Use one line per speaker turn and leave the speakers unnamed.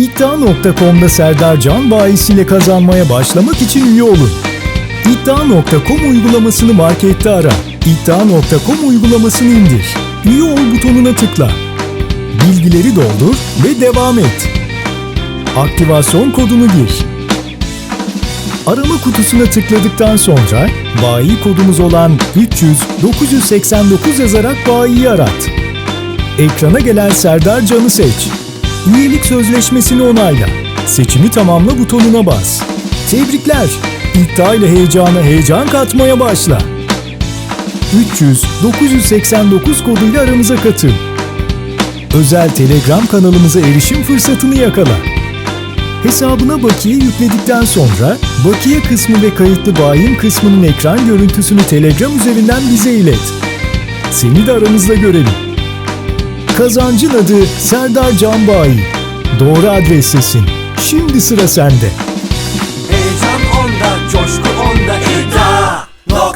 İddia.com'da Serdar Can bayisiyle kazanmaya başlamak için üye olun. İddia.com uygulamasını markette ara. İddia.com uygulamasını indir. Üye ol butonuna tıkla. Bilgileri doldur ve devam et. Aktivasyon kodunu gir. Arama kutusuna tıkladıktan sonra bayi kodumuz olan 300 989 yazarak bayiyi arat. Ekrana gelen Serdar Can'ı seç. Üyelik sözleşmesini onayla. Seçimi tamamla butonuna bas. Tebrikler! İddia heyecana heyecan katmaya başla. 300 989 koduyla aramıza katıl. Özel Telegram kanalımıza erişim fırsatını yakala. Hesabına bakiye yükledikten sonra bakiye kısmı ve kayıtlı bayin kısmının ekran görüntüsünü Telegram üzerinden bize ilet. Seni de aramızda görelim. Kazancın adı Serdar Can Bayi. Doğru adrestesin. Şimdi sıra sende.
Heyecan onda, coşku onda iddia.com